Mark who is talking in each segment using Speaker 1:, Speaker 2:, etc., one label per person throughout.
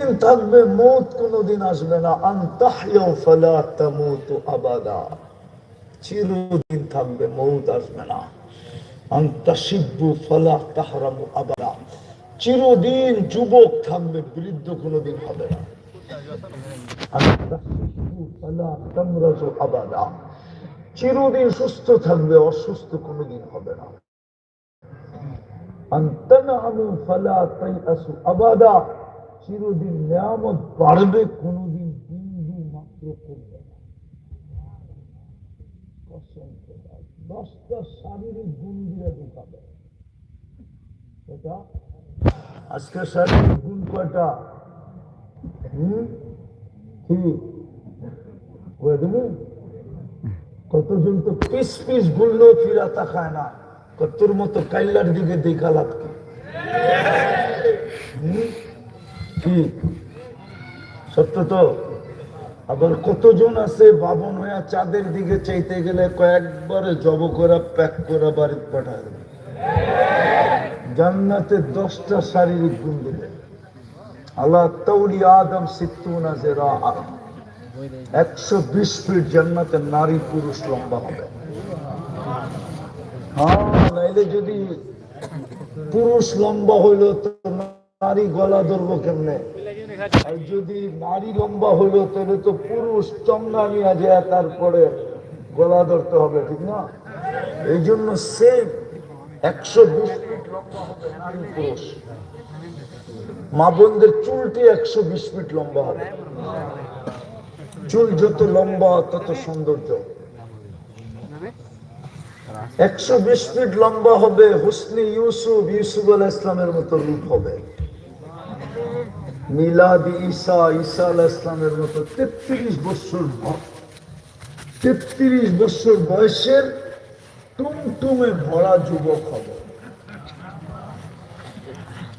Speaker 1: থাকবে, মৌত কোনোদিন আসবে না। আন্তাহিয়াও ফালা তামুতু আবাদা। চিরদিন থাকবে, মৌত আসবে না। আন্তাসিব্বু ফালা তাহরামু আবাদা। চিরদিন যুবক থাকবে, বৃদ্ধ কোনোদিন হবে না। চিরদিন সুস্থ থাকবে, অসুস্থ কোনোদিন হবে না। আন্তনামু ফালা তাইআসু আবাদা। চিরদিন নিয়ামত বাড়বে, কোনোদিন বিন্দু মাত্র করবে দশটা শারীরিক গুণ শারীরিক গুণ হুম? কতজন তো পিস পিস গুললেও ফিরা তাকায় না। কতর মতো কাইলার দিকে দেখা লাগতো হুম? কি? সত্য তো? আবার কতজন আছে বাবন হয়ে চাঁদের দিকে চাইতে গেলে কয়েকবারে জব করা প্যাক করা বাড়িতে পাঠায় দেবে। জান্নাতে দশটা শারীরিক গুণ দিলে। আল্লাহ তৌলি আদম একশো বিশ ফিট জান্নাতে নারী পুরুষ লম্বা হবে। হ্যাঁ নাইলে যদি পুরুষ লম্বা হইল তো নারী গলা ধরবো কেমনে? আর যদি নারী লম্বা হইল, তাহলে তো পুরুষ নিয়ে যায়, তারপরে গলা ধরতে হবে, ঠিক না? এই জন্য সেম একশো বিশ ফিট লম্বা হবে পুরুষ। মা বোনদের চুলটি একশো বিশ ফিট লম্বা হবে। চুল যত লম্বা, তত সৌন্দর্য। একশো বিশ ফিট লম্বা হবে হুসনি ইউসুফ ইউসুফ আল ইসলামের মতো রূপ হবে। মিলাদি ঈসা ঈসা আল ইসলামের মতো তেত্রিশ বছর তেত্রিশ বছর বয়সের টুমটুমে ভরা যুবক হবে।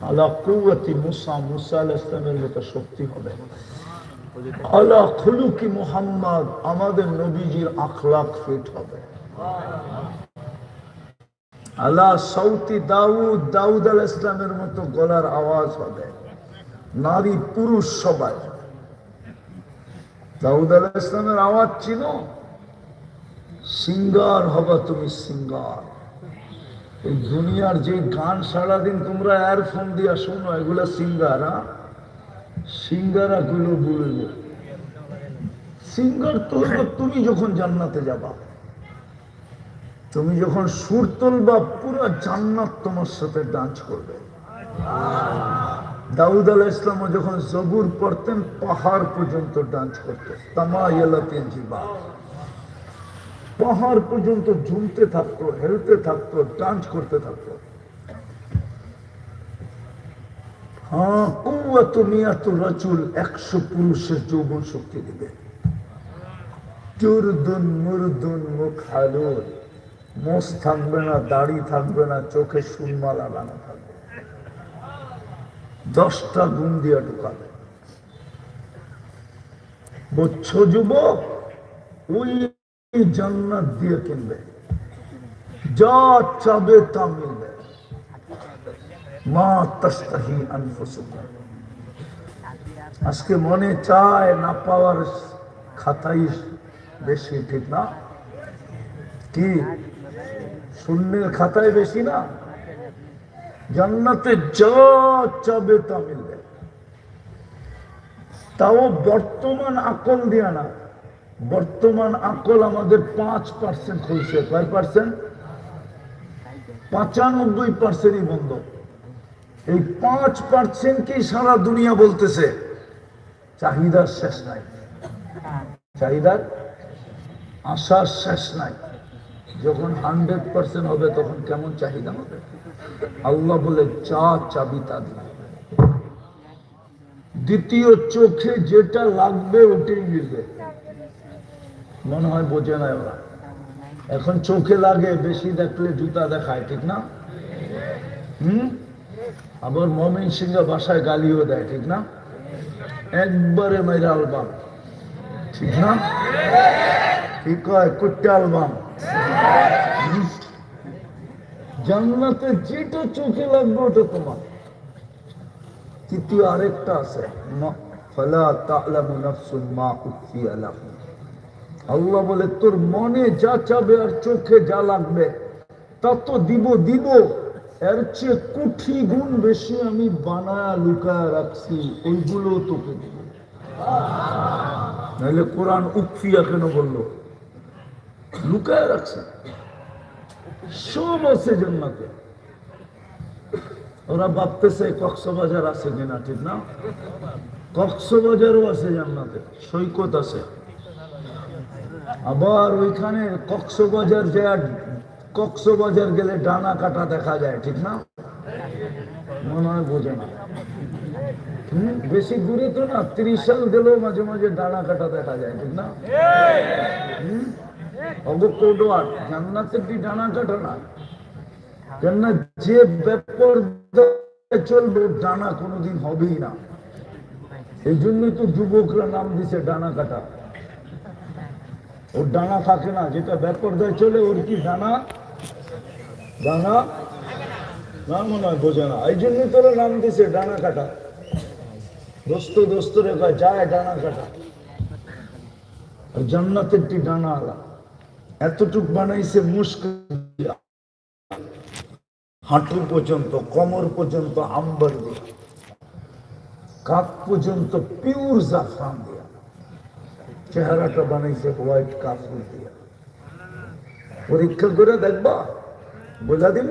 Speaker 1: আলা কুয়াতি মুসা মুসা আল ইসলামের মতো শক্তি হবে। আলা খুলুকি মুহাম্মদ, আমাদের নবীজির আখলাক ফিট হবে। আল্লাহ সৌতি দাউদ দাউদ আল ইসলামের মতো গলার আওয়াজ হবে। নারী পুরুষ সবাই। দাউদ আল ইসলামের আওয়াজ ছিল, সিঙ্গার হবা তুমি সিঙ্গার। এই দুনিয়ার যে গান সারাদিন তোমরা এয়ারফোন দিয়া শোনো, এগুলা সিঙ্গার হ্যাঁ? সিঙ্গারা গুলো বলব। সিঙ্গার তো তুমি যখন জান্নাতে যাবা, তুমি যখন সুর তুলবা, পুরো জান্নাত তোমার সাথে ডান্স করবে। দাউদ আলাহ ইসলামও যখন জবুর পড়তেন, পাহাড় পর্যন্ত ডান্স করতো জীবা পাহাড় পর্যন্ত ঝুমতে থাকতো, হেলতে থাকতো, ডান্স করতে থাকতো। হ্যাঁ কুয়াত মিয়াত রাজুল একশো পুরুষের যৌবন শক্তি দিবে। চুরদুন মুরদুন মুখ হালুন মোষ থাকবে না, দাড়ি থাকবে না, চোখে সুরমা লাগানো দশটা গুণ দিয়ে ঢুকাবে বচ্ছ যুবক, ওই জান্নাত দিয়ে কিনবে। যা চাবে তা মিলবে। আজকে মনে চায় না পাওয়ার খাতাই বেশি ঠিক না? কি? শূন্যের খাতায় বেশি না? জান্নাতে যা চাবে তা মিলবে। তাও বর্তমান আকল দিয়া না। বর্তমান আকল আমাদের পাঁচ পার্সেন্ট খুলছে কয় পার্সেন্ট পঁচানব্বই পার্সেন্টই বন্ধ। এই পাঁচ পার্সেন্ট কি সারা দুনিয়া বলতেছে? চাহিদার শেষ নাই। চাহিদার আশার শেষ নাই। যখন হান্ড্রেড পার্সেন্ট হবে, তখন কেমন চাহিদা হবে? আল্লাহ বলে চা চাবি তা দিবে দ্বিতীয় চোখে যেটা লাগবে ওটাই মিলবে। মনে হয় বোঝে না ওরা। এখন চোখে লাগে, বেশি দেখলে জুতা দেখায়, ঠিক না? হুম? আবার মমিন সিংহ বাসায় গালিও দেয়, ঠিক না? একবারে মেরা অ্যালবাম ঠিক না? কি কয়? কুট্টা অ্যালবাম জান্নাতে যেটা চোখে লাগবে ওটা তোমার। তৃতীয় আরেকটা আছে ফালা তা'লামু নাফসুন মা উখফিয়া লাহুম। আল্লাহ বলে, তোর মনে যা চাবে আর চোখে যা লাগবে, তা তো দিব দিব। এর চেয়ে কুঠি গুণ বেশি আমি বানায়া লুকায় রাখছি ওইগুলো তোকে দিব। নাহলে কোরআন উকফিয়া কেন বলল? লুকায় রাখছে। সব আছে জান্নাতে। ওরা ভাবতেছে কক্সবাজার আছে কিনা, ঠিক না? কক্সবাজারও আছে জান্নাতে, সৈকত আছে। আবার ওইখানে কক্সবাজার যে কক্সবাজার গেলে ডানা কাটা দেখা যায়, ঠিক না? মনে হয় বোঝে না। বেশি দূরে তো না ত্রিশ সাল গেলেও মাঝে মাঝে ডানা কাটা দেখা যায়, ঠিক না? যে ব্যাপার চলবে, ডানা কোনোদিন হবেই না। এই জন্যই তো যুবকরা নাম দিছে, ডানা কাটা। ওর ডানা থাকে না, যেটা ব্যাপারদায় চলে, ওর কি ডানা? ডানা? না মনে যায় ডানা কাটা। আর জান্নাতের টি ডানা আলা? এতটুক বানাইছে মুস্ক হাঁটু পর্যন্ত, কোমর পর্যন্ত আম্বার দিয়ে কাক পর্যন্ত পিওর জাফরান দিয়া, চেহারাটা বানাইছে হোয়াইট কাপড় দিয়া। পরীক্ষা করে দেখবা, বোঝা দিব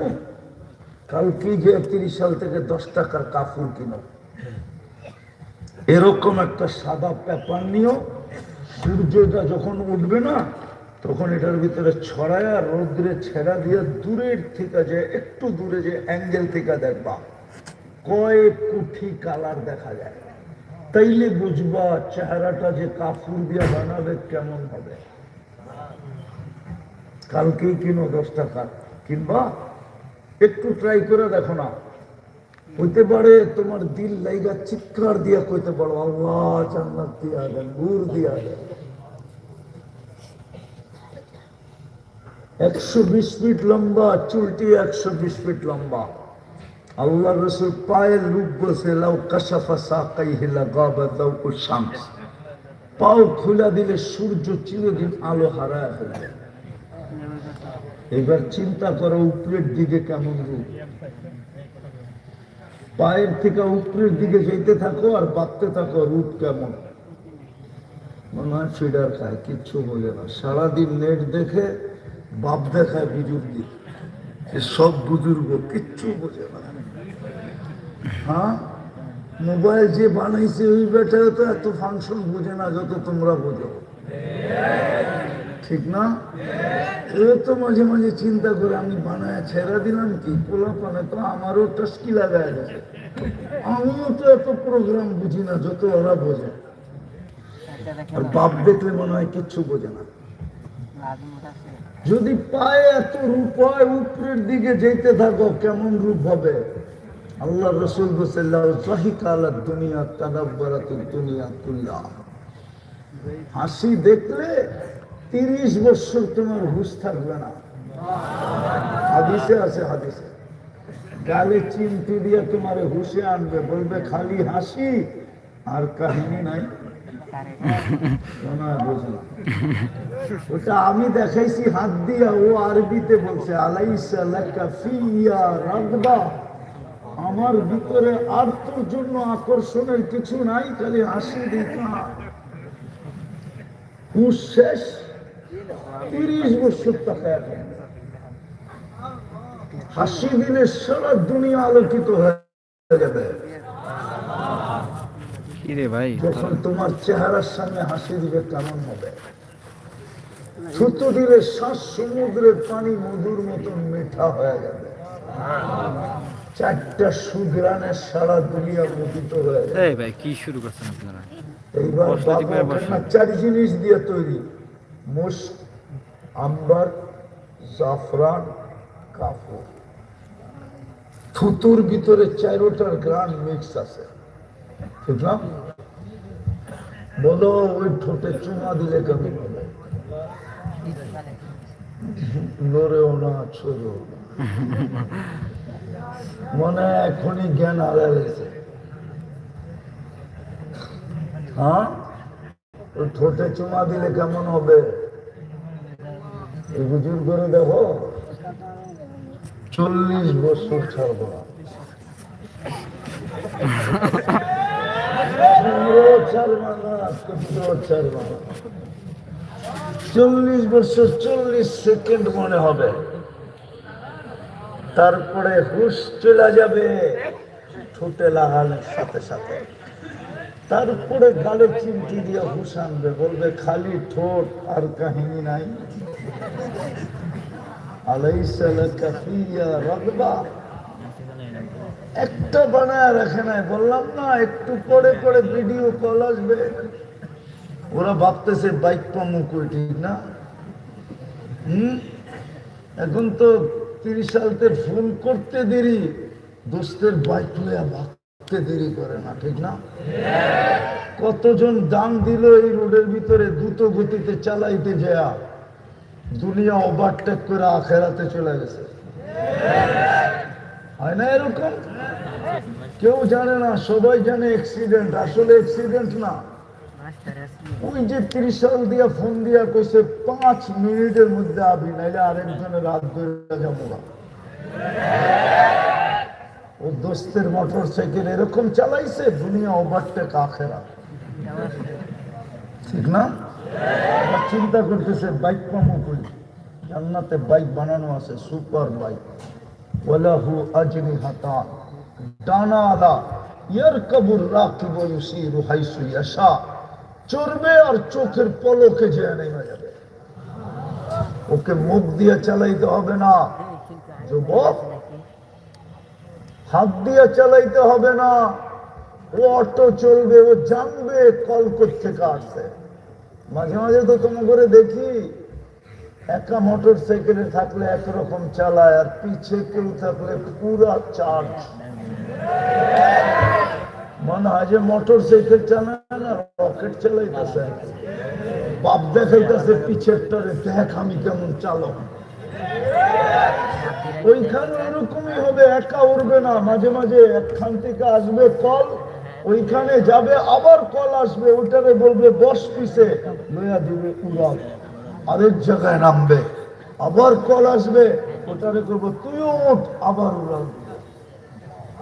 Speaker 1: কালকে যে তিরিশ সাল থেকে দশ টাকার কাপড় কিনো। এরকম একটা সাদা পেপার নিয়েও সূর্যটা যখন উঠবে না তখন এটার ভিতরে ছড়ায় রৌদ্রে ছেড়া দিয়ে দূরের থেকে যে, একটু দূরে যে অ্যাঙ্গেল থেকে দেখবা, কয়েক কোটি কালার দেখা যায়। তাইলে বুঝবা চেহারাটা যে কাপড় দিয়ে বানাবে কেমন হবে। কালকেই কিনো দশ টাকা কিনবা? একটু ট্রাই করে দেখো না। হইতে পারে তোমার দিল লাইগা চিৎকার দিয়া কইতে পারো, আল্লাহ জান্নাত দিয়া দেন নূর দিয়া দেন। একশো বিশ ফিট লম্বা, চুলটি একশো বিশ ফিট লম্বা। আল্লাহ রসুল পায়ের রূপ বসে লাউ কাশাফা সাকাই হিলা গাবা দাউ শামস। পাও খুলা দিলে সূর্য চিরদিন আলো হারায় ফেলবে। এবার চিন্তা করো, উপরের দিকে কেমন রূপ? পায়ের থেকে উপরের দিকে যেতে থাকো আর বাঁধতে থাকো, রূপ কেমন? মনে হয় ফিডার খায়, কিচ্ছু বোঝে না। সারাদিন নেট দেখে বাপ দেখায় বুজুর্গি সব বুজুর্গ কিচ্ছু বোঝে না। হ্যাঁ? মোবাইল যে বানাইছে ওই বেটাও তো এত ফাংশন বোঝে না যত তোমরা বোঝো। ঠিক না? এ তো মাঝে মাঝে চিন্তা করে আমি বানায় ছেড়া দিলাম কি? পোলা পানে তো আমারও টস্কি লাগায় গেছে আমিও তো এত প্রোগ্রাম বুঝি না যত ওরা বোঝে। আর বাপ দেখলে মনে হয় কিচ্ছু বোঝে না। যদি পায়ে এত রূপ হয় উপরের দিকে যেতে থাকো, কেমন রূপ হবে? আল্লাহ রসুল দুনিয়া দুনিয়া কুল্লাহ হাসি দেখলে তিরিশ বছর তোমার হুশ থাকবে না। হাদিসে আছে, হাদিসে। গালে চিমটি দিয়ে তোমার হুশে আনবে, বলবে, খালি হাসি আর কাহিনী নাই। আমি দেখাইছি, হাত দিয়া ও আরবিতে বলছে আমার ভিতরে আর তোর জন্য আকর্ষণের কিছু নাই, খালি হাসি হুশ শেষ, তিরিশ বছর হাসি দিলে সারা দুনিয়া আলোকিত হয়ে যাবে।
Speaker 2: কি রে ভাই?
Speaker 1: যখন তোমার চেহারার সামনে হাসি দিবে কেমন হবে? থুতু দিলে শ্বাস সমুদ্রের পানি মধুর মতন মিঠা হয়ে যাবে। চারটা সুগ্রানের সারা দুনিয়া হয়ে যাবে।
Speaker 2: ভাই কি শুরু করছেন আপনারা?
Speaker 1: এইবার চার জিনিস দিয়ে তৈরি। মুস্ক আম্বার জাফরান কাপড় থুতুর ভিতরে চারোটার গ্রান মিক্স আছে। ঠিক না বলো, ওই ঠোঁটে চুমা দিলে কেমন হবে নড়েও না, ছড়েও মনে এখনই জ্ঞান হারা গেছে হ্যাঁ? ওই ঠোঁটে চুমা দিলে কেমন হবে? হুজুর করে দেখো, চল্লিশ বছর ছাড়বো না। চল্লিশ বছর, চল্লিশ সেকেন্ড মনে হবে। তারপরে হুশ চলে যাবে, ঠোঁটে লাগানোর সাথে সাথে। তারপরে গালে চিমটি দিয়ে হুশ আনবে, বলবে, খালি ঠোঁট, আর কাহিনী নাই। আলাইসা লাকা ফিয়া রাগবা একটা বানায় রাখে নাই। বললাম, না, একটু পরে পরে ভিডিও কল আসবে। ওরা ভাবতেছে, বাইক পামু ঠিক না? হুম? এখন তো তিরিশ সালতে ফোন করতে দেরি, দোস্তের বাইক লইয়া ভাবতে দেরি করে না, ঠিক না? কতজন দান দিল এই রোডের ভিতরে দ্রুত গতিতে চালাইতে যায়া? দুনিয়া ওভারটেক করে আখেরাতে চলে গেছে। হয় না এরকম? কেউ জানে না, সবাই জানে অ্যাক্সিডেন্ট আসলে অ্যাক্সিডেন্ট না। ওই যে ত্রিশ সাল দিয়া ফোন দিয়া কইছে, পাঁচ মিনিটের মধ্যে আবি, নাইলে আরেকজনের রাত ধরে যাব না। ও দোস্তের মোটর সাইকেল এরকম চালাইছে, দুনিয়া ওভারটেক আখেরা। ঠিক না? চিন্তা করতেছে বাইক পামো কই? জান্নাতে বাইক বানানো আছে সুপার বাইক হাতা ইয়াশা আর চোখের পলকে নেমে যাবে। ওকে মুখ দিয়ে চালাইতে হবে না, যুবক। হাত দিয়ে চালাইতে হবে না, ও অটো চলবে, ও জানবে কল থেকে আসছে। মাঝে মাঝে তো তোমার করে দেখি একা মোটর সাইকেলে থাকলে একরকম চালায়, আর পিছে কেউ থাকলে পুরা চার্জ মনে হয় যে মোটর সাইকেল চালায় না রকেট চালাইতেছে। বাপ দেখাইতেছে পিছেরটারে, দেখ আমি কেমন চালক। ওইখানে ওরকমই হবে, একা উড়বে না। মাঝে মাঝে একখান থেকে আসবে কল, ওইখানে যাবে, আবার কল আসবে, ওইটারে বলবে, বস পিছে। লইয়া দিবে উড়াল। আরেক জায়গায় নামবে, আবার কল আসবে, ওটারে করব, তুইও ওঠ আবার উড়াল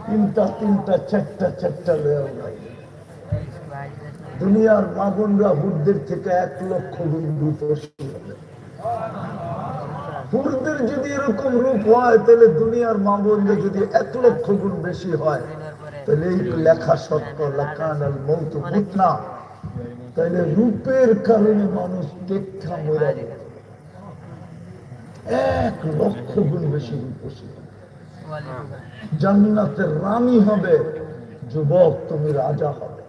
Speaker 1: তিনটা তিনটা, চারটা চারটা উড়াল দুনিয়ার মাগুনরা হুরদের থেকে এক লক্ষ গুণ দ্রুত হুরদের যদি এরকম রূপ হয়, তাহলে দুনিয়ার মামুনদের যদি এক লক্ষ গুণ বেশি হয়, তাহলে এই লেখা সত্য আল মৌত না তাহলে রূপের কারণে মানুষ দেখা মরে যাবে। এক লক্ষ গুণ বেশি রূপসী জান্নাতের রানী হবে, যুবক তুমি রাজা হবে।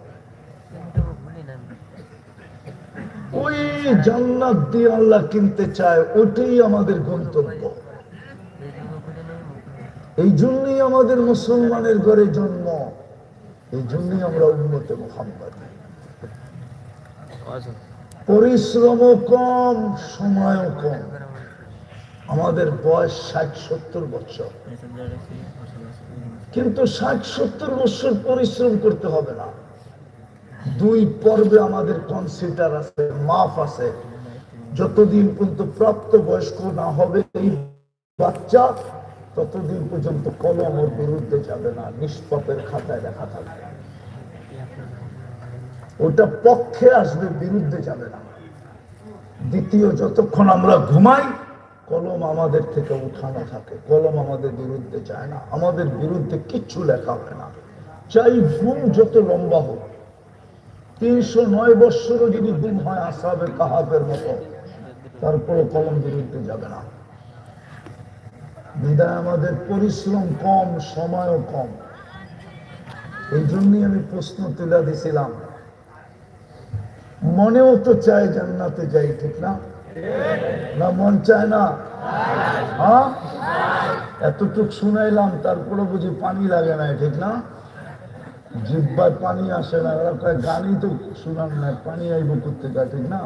Speaker 1: ওই জান্নাত দিয়ে আল্লাহ কিনতে চায়, ওটাই আমাদের গন্তব্য। এই জন্যই আমাদের মুসলমানের ঘরে জন্ম, এই জন্যই আমরা উন্নতে মোহাম্মদ। পরিশ্রমও কম, সময়ও কম। আমাদের বয়স ষাট সত্তর বছর। কিন্তু ষাট সত্তর বছর পরিশ্রম করতে হবে না। দুই পর্বে আমাদের কনসিডার আছে, মাফ আছে। যতদিন পর্যন্ত প্রাপ্ত বয়স্ক না হবে এই বাচ্চা, ততদিন পর্যন্ত কলম ওর বিরুদ্ধে যাবে না, নিষ্পাপের খাতায় দেখা থাকবে। ওটা পক্ষে আসবে, বিরুদ্ধে যাবে না। দ্বিতীয়, যতক্ষণ আমরা ঘুমাই, কলম আমাদের থেকে উঠানো থাকে। কলম আমাদের বিরুদ্ধে যায় না। আমাদের বিরুদ্ধে কিচ্ছু লেখা হয় না। চাই ঘুম যত লম্বা হোক। তিনশো নয় বৎসরও যদি ঘুম হয় আসাবে কাহাবের মতো তারপরে কলম বিরুদ্ধে যাবে না। বিদায় আমাদের, পরিশ্রম কম, সময়ও কম। এই জন্যই আমি প্রশ্ন তুলে দিছিলাম। মনেও তো চায় জান্নাতে যাই, ঠিক না? না, মন চায় না? হ্যাঁ? এতটুক শুনাইলাম তারপরে বুঝি পানি লাগে না ঠিক না? জিব্বায় পানি আসে না ওরা গানই তো শুনান না পানি আইব করতে ঠিক না?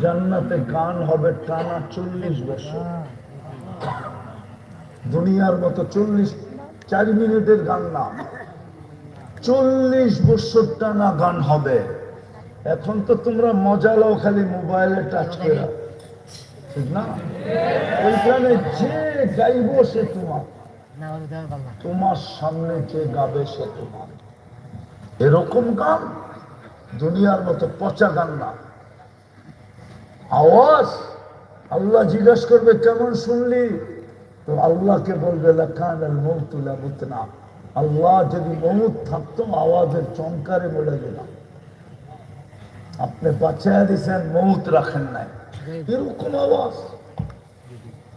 Speaker 1: জান্নাতে গান হবে টানা চল্লিশ বছর। দুনিয়ার মতো চল্লিশ, চার মিনিটের গান না। চল্লিশ বছর টানা গান হবে। এখন তো তোমরা মজা লও খালি মোবাইলে টাচ করে। ঠিক না? ওইখানে যে গাইব সে তোমার। তোমার সামনে যে গাবে সে তোমার। এরকম গান দুনিয়ার মতো পচা গান না। আওয়াজ আল্লাহ জিজ্ঞাসা করবে কেমন শুনলি? তো আল্লাহকে বলবে আল্লাহ যদি মৌত থাকতো আওয়াজের চমকারে বলে গেলাম আপনি বাঁচায় দিছেন মৌত রাখেন নাই। এরকম আওয়াজ।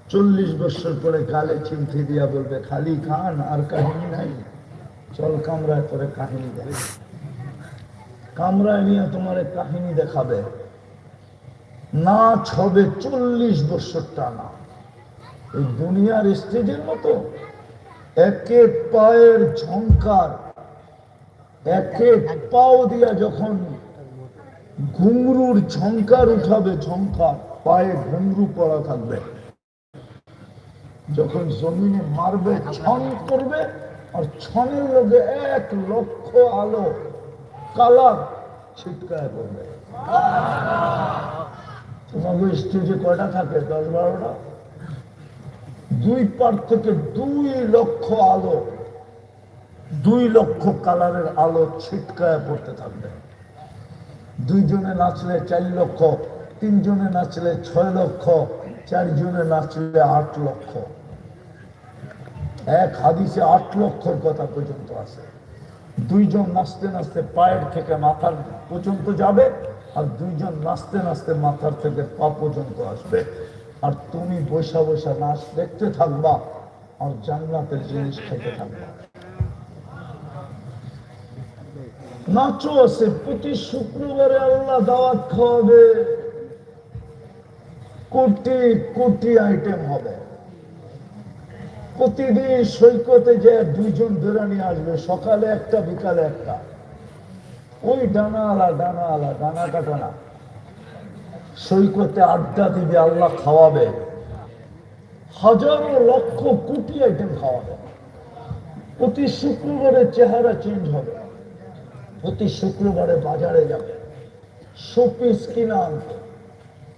Speaker 1: চল্লিশ বছর পরে গালে চিমঠি দিয়া বলবে, খালি খান, আর কাহিনী নাই। চল কামরায় পরে কাহিনী দেখ। কামরায় নিয়ে তোমার কাহিনী দেখাবে। নাচ হবে চল্লিশ বছর টানা। এই দুনিয়ার স্টেজের মতো। এক পায়ের ঝঙ্কার এক এক পাও দিয়া যখন ঘুংরুর ঝঙ্কার উঠাবে ঝঙ্কার পায়ে ঘুংরু পড়া থাকবে। যখন জমিনে মারবে, ছন করবে, আর ছনের লোকে এক লক্ষ আলো, কালার ছিটকায় করবে তোমাকে স্টেজে কয়টা থাকে? দশ বারোটা? দুই পার থেকে দুই লক্ষ আলো, দুই লক্ষ কালারের আলো ছিটকায় পড়তে থাকবে। দুইজনে নাচলে চার লক্ষ, তিনজনে নাচলে ছয় লক্ষ, চারজনে নাচলে আট লক্ষ। এক হাদিসে আট লক্ষর কথা পর্যন্ত আছে। দুইজন নাচতে নাচতে পায়ের থেকে মাথার পর্যন্ত যাবে আর দুইজন নাচতে নাচতে মাথার থেকে পা পর্যন্ত আসবে। আর তুমি বৈশা বৈশা নাচ দেখতে থাকবা আর জান্নাতের জিনিস খেতে থাকবা। আছে, প্রতি শুক্রবারে আল্লাহ দাওয়াত খাওয়াবে। কোটি কোটি আইটেম হবে। প্রতিদিন সৈকতে যে দুইজন আসবে, সকালে একটা, বিকালে একটা। ওই ডানা আলা ডানা আলা, ডানা কাটা না। সৈকতে আড্ডা দিবে, আল্লাহ খাওয়াবে। হাজারো লক্ষ কোটি আইটেম খাওয়াবে। প্রতি শুক্রবারে চেহারা চেঞ্জ হবে। প্রতি শুক্রবারে বাজারে যাবে। শোপিস কিনা আনতে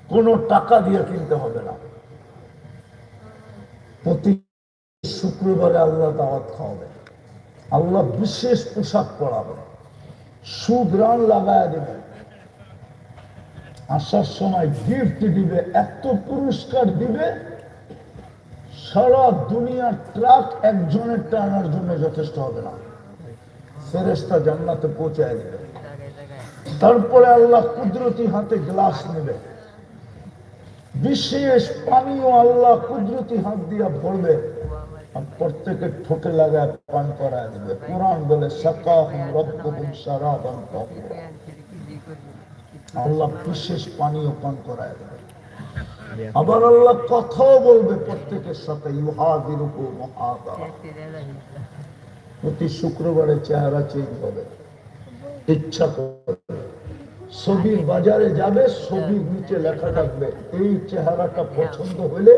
Speaker 1: কোনো টাকা দিয়ে কিনতে হবে না। প্রতি শুক্রবারে আল্লাহ দাওয়াত খাওয়াবে। আল্লাহ বিশেষ পোশাক পরাবে। সুগ্রাণ লাগায় দেবে। আসার সময় গিফট দিবে, এত পুরস্কার দিবে, সারা দুনিয়ার ট্রাক একজনের টানার জন্য যথেষ্ট হবে না। ফেরেস্তা জান্নাতে পৌঁছায় দেবে। তারপরে আল্লাহ কুদরতি হাতে গ্লাস নেবে। বিশেষ পানীয় আল্লাহ কুদরতি হাত দিয়া ভরবে। প্রত্যেকের ঠোঁটে লাগায় পান করায় দেবে। কোরআন বলে। আল্লাহ বিশেষ পানীয় পান করায় দেবে। আবার আল্লাহ কথাও বলবে প্রত্যেকের সাথে ইউহাদিরুহু মুহাদারা। প্রতি শুক্রবারে চেহারা চেঞ্জ হবে। ইচ্ছা করবে ছবির বাজারে যাবে, ছবির নিচে লেখা থাকবে, এই চেহারাটা পছন্দ হলে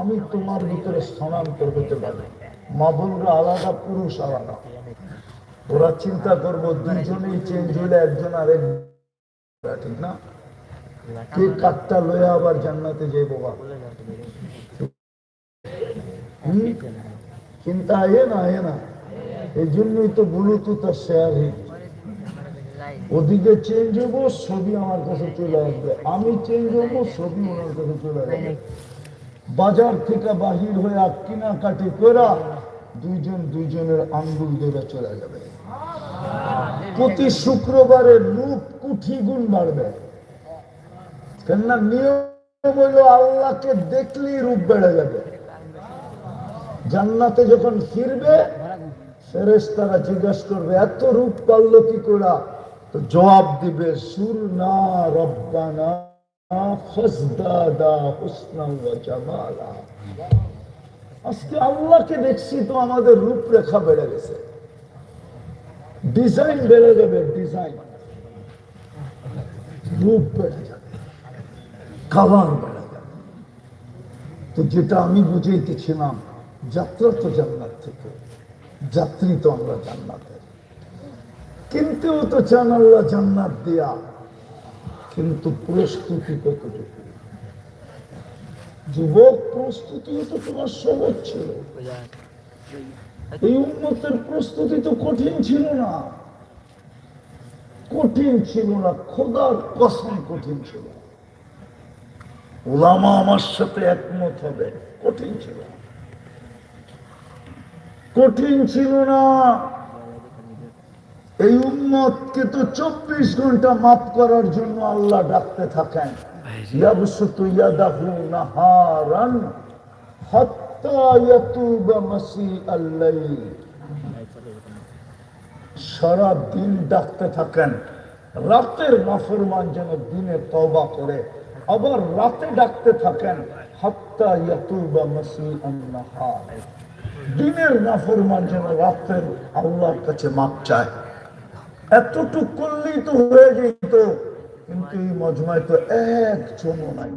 Speaker 1: আমি তোমার ভিতরে স্থানান্তর হতে পারি। মা বোনরা আলাদা, পুরুষ আলাদা। ওরা চিন্তা করব, দুইজনেই চেঞ্জ হলে একজন আরেক ঠিক না? কে কাঠটা লয়ে আবার জান্নাতে যাই বাবা চিন্তা আয়ে না আয়ে না। এই জন্যই তো ব্লুটুথ আর শেয়ার ওদিকে চেঞ্জ হব, ছবি আমার কাছে চলে আসবে। আমি চেঞ্জ হব, ছবি ওনার কাছে চলে আসবে। বাজার থেকে বাহির হয়ে আর কেনাকাটি করা দুইজন দুইজনের আঙ্গুল ধরে চলে যাবে। প্রতি শুক্রবারে রূপ কুঠি গুণ বাড়বে। কেননা নিয়ম হইল আল্লাহকে দেখলেই রূপ বেড়ে যাবে। জান্নাতে যখন ফিরবে ফেরেশতারা জিজ্ঞাসা করবে, এত রূপ পারল কি করা? তো জবাব দিবে সুর না রব্বানা আজকে আল্লাহকে দেখছি তো আমাদের রূপরেখা বেড়ে গেছে। ডিজাইন বেড়ে যাবে, ডিজাইন। রূপ বেড়ে যাবে, কালার বেড়ে যাবে। তো যেটা আমি বুঝাইতেছিলাম, যাত্রা তো জান্নাত থেকে। যাত্রী তো আমরা জান্নাতের। কিনতেও তো চান আল্লাহ জান্নাত দিয়া, কিন্তু প্রস্তুতি কতটুকু? যুবক, প্রস্তুতিও তো তোমার সহজ ছিল। এই উন্নতের প্রস্তুতি তো কঠিন ছিল না। কঠিন ছিল না, খোদার কসম কঠিন ছিল। ওলামা আমার সাথে একমত হবে, কঠিন ছিল না। কঠিন ছিল না। এই উম্মতকে তো চব্বিশ ঘণ্টা মাফ করার জন্য আল্লাহ ডাকতে থাকেন। সারা দিন ডাকতে থাকেন। রাতের নাফরমান যেন দিনে তওবা করে, আবার রাতে ডাকতে থাকেন। হাত্তা ইয়াতুবা মাসিআন নাহার। দিনের নাফরমান যেন রাতের আল্লাহর কাছে মাপ চায়। এতটুক করলেই তো হয়ে যেত, কিন্তু এই মজমায় তো নাই।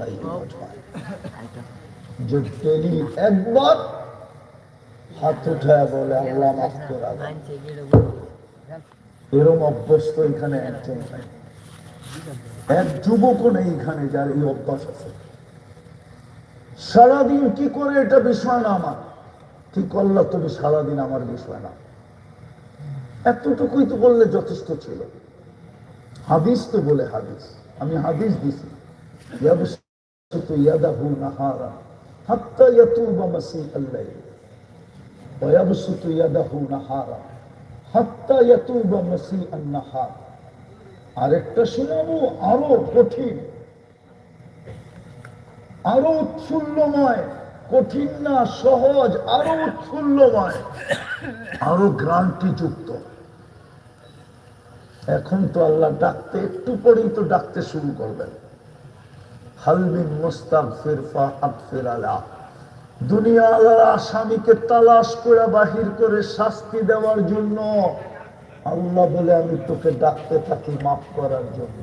Speaker 1: নাই যে একবার হাত উঠায় বলে, আল্লাহ মাফ করা এরম অভ্যস্ত এখানে একজন নাই। এক যুবকও নেই এখানে যার এই অভ্যাস আছে। সারাদিন কি করে এটা বিষয় না আমার? ঠিক করল তুমি সারাদিন আমার বিষয় না? এতটুকুই তো বললে যথেষ্ট ছিল। হাদিস তো বলে হাদিস। আমি হাদিস দিছি। আরেকটা শোনাবো আরও কঠিন। আরও উৎফুল্লময়, কঠিন না সহজ, আরও উৎফুল্লময়, আরও গ্রান্তিযুক্ত। এখন তো আল্লাহ ডাকতে, একটু পরেই তো ডাকতে শুরু করবেন। হালমিন মোস্তাক ফিরফা আতফির আলা। দুনিয়া আল্লাহ আসামিকে তালাশ করে বাহির করে শাস্তি দেওয়ার জন্য। আল্লাহ বলে, আমি তোকে ডাকতে থাকি মাফ করার জন্য।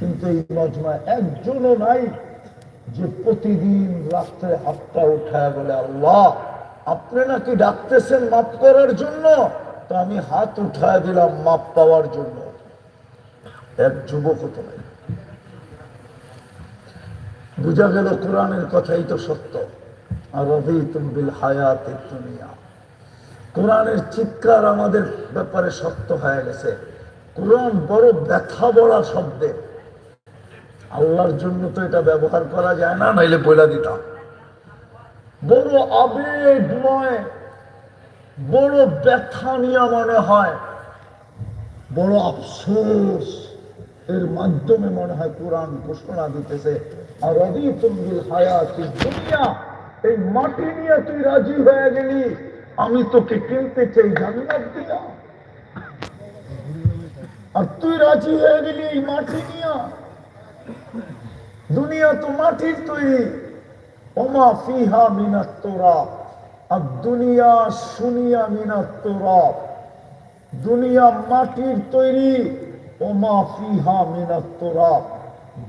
Speaker 1: কিন্তু এই মজমায় একজনও নাই যে প্রতিদিন রাত্রে হাতটা উঠায় বলে, আল্লাহ, আপনি নাকি ডাকতেছেন মাপ করার জন্য? তো আমি হাত উঠায় দিলাম মাপ পাওয়ার জন্য। এক যুবক তো নাই। বুঝা গেল কোরআনের কথাই তো সত্য। আর রবি তুমবিল হায়াত দুনিয়া। কোরআনের চিৎকার আমাদের ব্যাপারে সত্য হয়ে গেছে। কোরআন বড় ব্যথা বলা শব্দে আল্লাহর জন্য তো এটা ব্যবহার করা যায় না, নাইলে বইলা দিতাম। বড় আবেগময় বড় ব্যথা নিয়ে মনে হয়, বড় আফসোস। এর মাধ্যমে মনে হয় কোরআন ঘোষণা দিতেছে, আর রবি তুমিল হায়াতি দুনিয়া, এই মাটি নিয়ে তুই রাজি হয়ে গেলি, আমি তোকে কিনতে চাই জান্নাত দিয়া। আর তুই রাজি হয়ে গেলি এই মাটি নিয়ে। দুনিয়া তো মাটির তৈরি। ওমা ফিহা মিনাত আর দুনিয়া শুনিয়া মিনাত দুনিয়া মাটির তৈরি। ওমা ফিহা মিনাত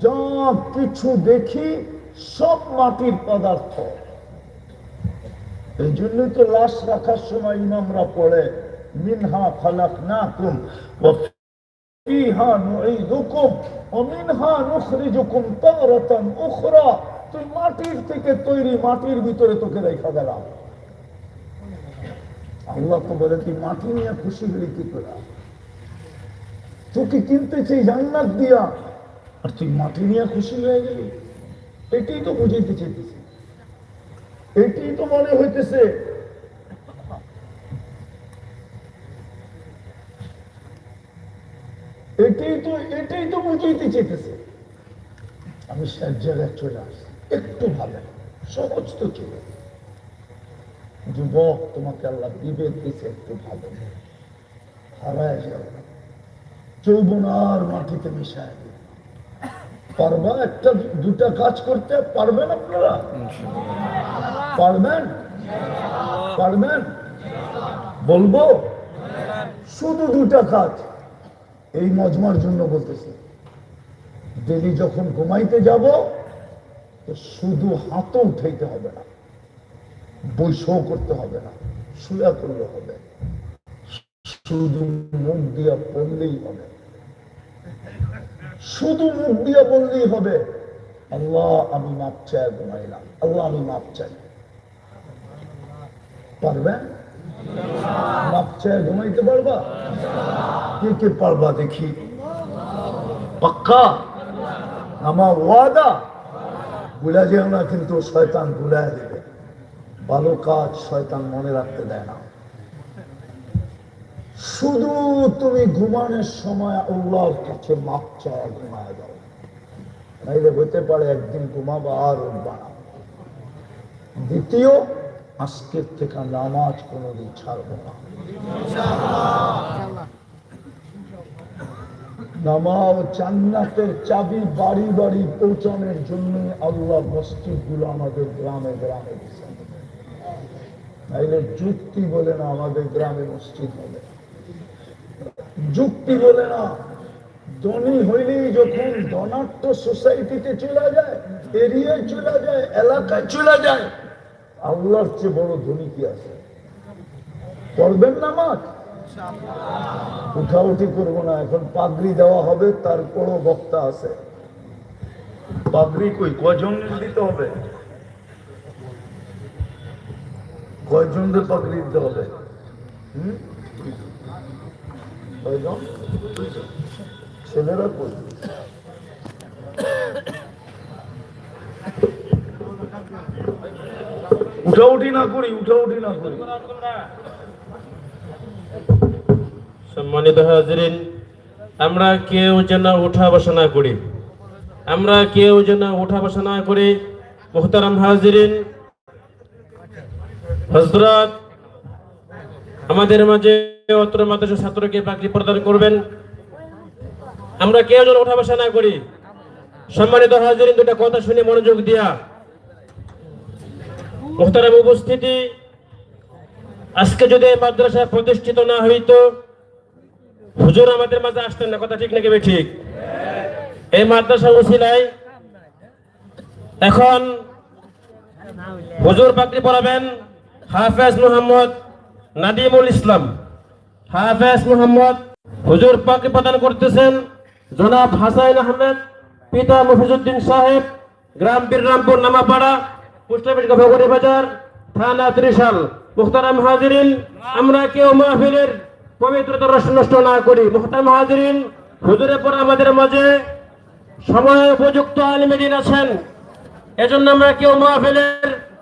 Speaker 1: যা কিছু দেখি সব মাটির পদার্থ। এই জন্যই তো লাশ রাখার সময় ইমামরা পড়ে, মিনহা ফালাক না কুম فيها نعيدكم ومنها نخرجكم تارة أخرى তুই মাটির থেকে তৈরি মাটির ভিতরে তোকে রেখা গেলাম আল্লাহ তো বলে তুই মাটি নিয়ে খুশি হলি কি করে তোকে কিনতে চাই জান্নাত দিয়া আর তুই মাটি নিয়ে খুশি হয়ে গেলি এটাই তো বুঝাইতে চাইতেছি এটাই তো মনে হইতেছে এটাই তো এটাই তো বুঝাইতে চেয়েছে আমি শেষ জায়গায় চলে আসি একটু ভাবে সহজ তো ছিল যুবক তোমাকে আল্লাহ বিবেক দিছে একটু ভাবে হারায় যাও। চৌবনার মাটিতে মিশায়। পারবা একটা, দুটা কাজ করতে, পারবেন আপনারা? পারবেন? পারবেন? বলব? শুধু দুটা কাজ। এই মজমার জন্য বলতেছি, ডেলি যখন ঘুমাইতে যাব, তো শুধু হাতও উঠাইতে হবে না বৈশও করতে হবে না, শুয়া করলে হবে, শুধু মুখ দিয়া পড়লেই হবে, শুধু মুখ দিয়া বললেই হবে, আল্লাহ আমি মাপ চাই ঘুমাইলাম আল্লাহ আমি মাপ চাই। পারবে চাই ঘুমাইতে পারবা? কে কে পারবা দেখি? পাক্কা? আমার ওয়াদা? যেও না কিন্তু শয়তান দেবে। ভালো কাজ শয়তান মনে রাখতে দেয় না। শুধু তুমি ঘুমানোর সময় আল্লাহর কাছে মাপ চায়, ঘুমায় দাও নাইলে হতে পারে একদিন ঘুমাবা আর উঠবা দ্বিতীয় আজকের থেকে নামাজ কোনোদিন ছাড়বো না। নামাজ জান্নাতের চাবি বাড়ি বাড়ি পৌঁছানোর জন্য আল্লাহ মসজিদগুলো আমাদের গ্রামে গ্রামে যুক্তি বলে না আমাদের গ্রামে মসজিদ হবে। যুক্তি বলে না, ধনী হইলেই যখন ধনাট্য সোসাইটিতে চলে যায় এরিয়ায় চলে যায়, এলাকায় চলে যায় আল্লাহর চেয়ে বড় ধনী কি আছে? পড়বেন নামাজ? উঠাউঠি করব না, এখন পাগড়ি দেওয়া হবে, তার তারপরও বক্তা আছে। পাগড়ি কই? কজন দিতে হবে? কয়জনদের পাগড়ি দিতে হবে? কয়জন? ছেলেরা কই? উঠাউঠি না করি, উঠাউঠি না করি।
Speaker 3: সম্মানিত হাজরিন, আমরা কেউ যেন উঠা বসা না করি। আমরা কেউ যেন উঠা বসা না করি। মোহতারাম হাজরিন হজরত আমাদের মাঝে অত্র মাদ্রাসা ছাত্রকে পাকড়ি প্রদান করবেন। আমরা কেউ যেন উঠা বসা না করি। সম্মানিত হাজরিন, দুটা কথা শুনে মনোযোগ দিয়া মোহতারাম উপস্থিতি আজকে যদি এই মাদ্রাসা প্রতিষ্ঠিত না হইতো, হুজুর আমাদের মাঝে আসতেন না, কথা ঠিক নাকি ঠিক? এই মাদ্রাসা উসিলাই এখন হুজুর পাকড়ি পড়াবেন হাফেজ মোহাম্মদ নাদিমুল ইসলাম। হাফেজ মোহাম্মদ হুজুর পাকড়ি প্রদান করতেছেন জনাব হাসাইন আহমেদ, পিতা মফিজুদ্দিন সাহেব, গ্রাম বীররামপুর নামাপাড়া। পোস্ট অফিস গভগরি বাজার, থানা ত্রিশাল, মুখতারাম হাজিরিন, আমরা কেউ মাহফিলের পবিত্রতা নষ্ট নষ্ট না করি। মুখতারাম হাজিরিন হুজুরের পর আমাদের মাঝে সময় উপযুক্ত আলিমেদিন আছেন। এজন্য আমরা কেউ মাহফিলের